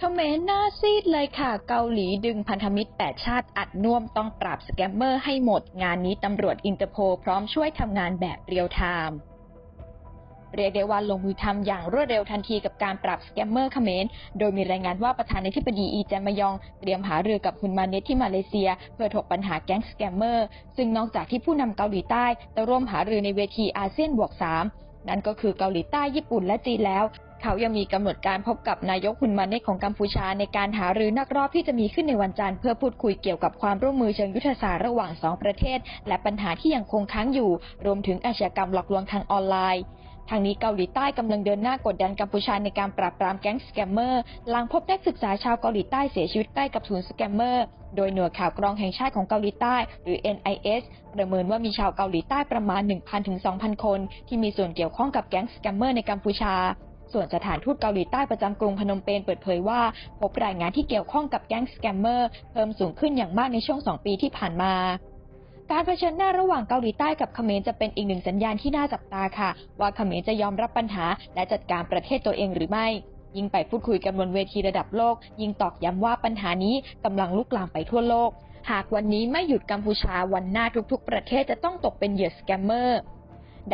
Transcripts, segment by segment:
เขมรหน้าซีดเลยค่ะ เกาหลีดึงพันธมิตร 8 ชาติอัดน่วมต้องปราบสแกมเมอร์ให้หมด งานนี้ตำรวจอินเตอร์โพลพร้อมช่วยทำงานแบบเรียลไทม์เรียกได้ว่าลงมือทำอย่างรวดเร็วทันทีกับการปราบสแกมเมอร์เขมร โดยมีรายงานว่าประธานาธิบดีอีแจมยอง เตรียมหารือกับคุณมาเนตที่มาเลเซีย เพื่อถกปัญหาแก๊งสแกมเมอร์ ซึ่งนอกจากที่ผู้นำเกาหลีใต้จะร่วมหารือในเวทีอาเซียนบวก3นั่นก็คือเกาหลีใต้ญี่ปุ่นและจีนแล้ว เขายังมีกำหนดการพบกับนายกฮุนมาเนตของกัมพูชาในการหารือนักรอบที่จะมีขึ้นในวันจันทร์เพื่อพูดคุยเกี่ยวกับความร่วมมือเชิงยุทธศาสตร์ระหว่างสองประเทศ และปัญหาที่ยังคงค้างอยู่ รวมถึงอาชญากรรมหลอกลวงทางออนไลน์ทางนี้เกาหลีใต้กำลังเดินหน้ากดดันกัมพูชาในการปราบปรามแก๊งสแกมเมอร์หลังพบนักศึกษาชาวเกาหลีใต้เสียชีวิตใกล้กับศูนย์สแกมเมอร์โดยหน่วยข่าวกรองแห่งชาติของเกาหลีใต้ หรือ NIS ประเมินว่ามีชาวเกาหลีใต้ประมาณ 1,000ถึง2,000 คน ที่มีส่วนเกี่ยวข้องกับแก๊งสแกมเมอร์ในกัมพูชา ส่วนสถานทูตเกาหลีใต้ประจำกรุงพนมเปญเปิดเผยว่า พบรายงานที่เกี่ยวข้องกับแก๊งสแกมเมอร์เพิ่มสูงขึ้นอย่างมากในช่วง 2 ปีที่ผ่านมาการเผชิญหน้าระหว่างเกาหลีใต้กับเขมรจะเป็นอีกหนึ่งสัญญาณที่น่าจับตาค่ะ ว่าเขมรจะยอมรับปัญหา และจัดการประเทศตัวเองหรือไม่ ยิ่งไปพูดคุยกันบนเวทีระดับโลก ยิ่งตอกย้ำว่าปัญหานี้กำลังลุกลามไปทั่วโลก หากวันนี้ไม่หยุดกัมพูชาวันหน้าทุกๆ ประเทศจะต้องตกเป็นเหยื่อสแกมเมอร์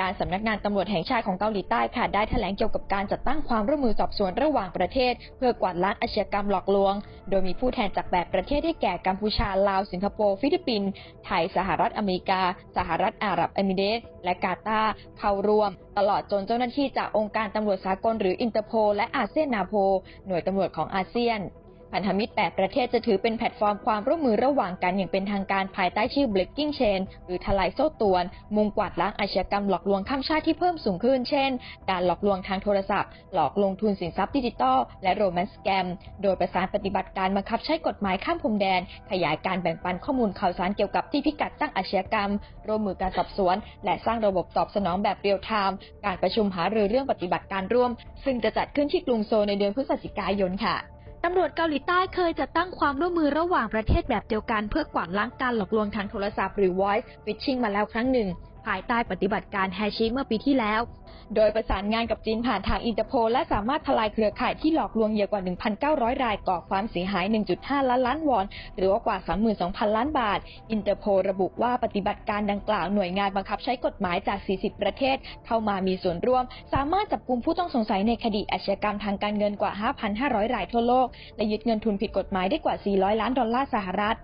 ด้านสำนักงานตำรวจแห่งชาติของเกาหลีใต้ค่ะได้แถลงเกี่ยวกับการจัดตั้งความร่วมมือสอบสวนระหว่างประเทศ เพื่อกวาดล้างอาชญากรรมหลอกลวง โดยมีผู้แทนจากแปดประเทศได้แก่กัมพูชาลาวสิงคโปร์ฟิลิปปินส์ไทยสหรัฐอเมริกา สหรัฐอาหรับเอมิเรตส์และกาตาร์เข้าร่วม ตลอดจนเจ้าหน้าที่จากองค์การตำรวจสากลหรืออินเตอร์โพและอาเซียนนาโพหน่วยตำรวจของอาเซียน พันธมิตร 8 ประเทศจะถือเป็นแพลตฟอร์มความร่วมมือระหว่างกันอย่างเป็นทางการภายใต้ชื่อ Breaking Chain หรือทลายโซ่ตรวน มุ่งกวาดล้างอาชญากรรมหลอกลวงข้ามชาติที่เพิ่มสูงขึ้น เช่น การหลอกลวงทางโทรศัพท์ หลอกลงทุนสินทรัพย์ดิจิทัล และโรแมนต์แกม โดยประสานปฏิบัติการบังคับใช้กฎหมายข้ามพรมแดน ขยายการแบ่งปันข้อมูลข่าวสารเกี่ยวกับที่พิกัดตั้งอาชญากรรม ร่วมมือการสอบสวน และสร้างระบบตอบสนองแบบเรียลไทม์ การประชุมหารือเรื่องปฏิบัติการร่วม ซึ่งจะจัดขึ้นที่กรุงโซในเดือนพฤศจิกายนค่ะ ตำรวจเกาหลีใต้เคยจะตั้งความร่วมมือระหว่างประเทศแบบเดียวกัน เพื่อกวาดล้างการหลอกลวงทางโทรศัพท์หรือ voice phishing มาแล้วครั้งหนึ่ง ภายใต้ปฏิบัติการแฮชิเมื่อปีที่แล้ว โดยประสานงานกับจีนผ่านทางอินเตอร์โพลและสามารถทลายเครือข่ายที่หลอกลวงเหยื่อกว่า 1,900 รายก่อความเสียหาย 1.5 ล้านล้านวอน หรือว่ากว่า 32,000 ล้านบาท อินเตอร์โพลระบุว่าปฏิบัติการดังกล่าวหน่วยงานบังคับใช้กฎหมายจาก 40 ประเทศ เข้ามามีส่วนร่วม สามารถจับกลุ่มผู้ต้องสงสัยในคดีอาชญากรรมทางการเงินกว่า 5,500 รายทั่วโลกและยึดเงินทุนผิดกฎหมายได้กว่า 400 ล้านดอลลาร์สหรัฐ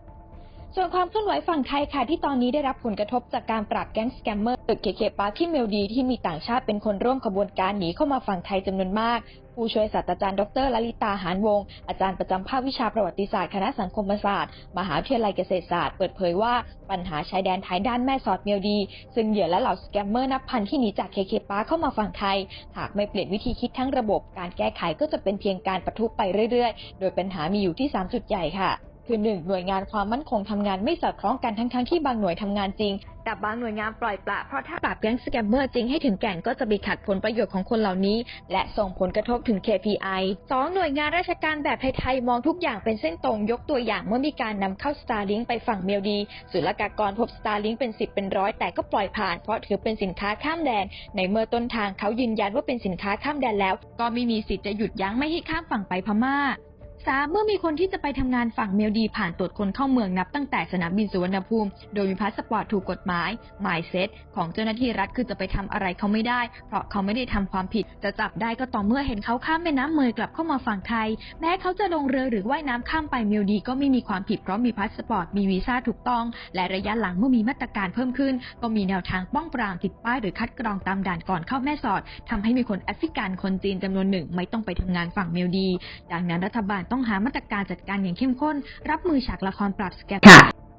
ส่วนความเคลื่อนไหวฝั่งไทยค่ะที่ตอนนี้ได้รับผลกระทบจากการปราบแก๊งสแกมเมอร์ตึกเคเคปาร์ที่เมลดีที่มีต่างชาติเป็นคนร่วมขบวนการหนีเข้ามาฝั่งไทยจำนวนมาก ผู้ช่วยศาสตราจารย์ดรลลิตาหานวงศ์อาจารย์ประจำภาควิชาประวัติศาสตร์คณะสังคมศาสตร์ มหาวิทยาลัยเกษตรศาสตร์เปิดเผยว่าปัญหาชายแดนไทยด้านแม่สอดเมลดี ซึ่งเหยื่อและเหล่าสแกมเมอร์นับพันที่หนีจากเคเคปาร์เข้ามาฝั่งไทย หากไม่เปลี่ยนวิธีคิดทั้งระบบ การแก้ไขก็จะเป็นเพียงการประทุไปเรื่อยๆ โดยปัญหามีอยู่ที่ 3 จุดใหญ่ค่ะ คือหนึ่งหน่วยงานความมั่นคงทำงานไม่สอดคล้องกันทั้งๆที่บางหน่วยทำงานจริง แต่บางหน่วยงานปล่อยปละเพราะถ้าปราบแก๊งสแกมเมอร์จริงให้ถึงแก่นก็จะไปขัดผลประโยชน์ของคนเหล่านี้ และส่งผลกระทบถึง KPI 2. หน่วยงานราชการแบบไทยๆมองทุกอย่างเป็นเส้นตรงยกตัวอย่างเมื่อมีการนำเข้า Starlink ไปฝั่งเมลดีศุลกากรพบ Starlink เป็น 10 เป็นร้อยแต่ก็ปล่อยผ่านเพราะถือเป็นสินค้าข้ามแดน ในเมื่อต้นทางเขายืนยันว่าเป็นสินค้าข้ามแดนแล้ว ก็ไม่มีสิทธิ์จะหยุดยั้งไม่ให้ข้ามฝั่งไปพม่า สาเมื่อมีคนที่จะไปทำงานฝั่งเมลดีผ่านตรวจคนเข้าเมืองนับตั้งแต่สนามบินสุวรรณภูมิ โดยมีพาสปอร์ตถูกกฎหมายหมายเซตของเจ้าหน้าที่รัฐคือจะไปทำอะไรเขาไม่ได้ เพราะเขาไม่ได้ทำความผิด จะจับได้ก็ต่อเมื่อเห็นเขาข้ามแม่น้ำเมยกลับเข้ามาฝั่งไทย แม้เขาจะลงเรือหรือว่ายน้ำข้ามไปเมลดีก็ไม่มีความผิดเพราะมีพาสปอร์ตมีวีซ่าถูกต้อง และระยะหลังเมื่อมีมาตรการเพิ่มขึ้น ก็มีแนวทางป้องปรามติดป้ายหรือคัดกรองตามด่านก่อนเข้าแม่สอดทำให้มีคนแอฟริกันคนจีนจำนวนหนึ่งไม่ต้องไปทำงานฝั่งเมลดี ดังนั้นรัฐบาลต้องหามาตรการจัดการอย่างเข้มข้น รับมือฉากละครปรับสแกมค่ะ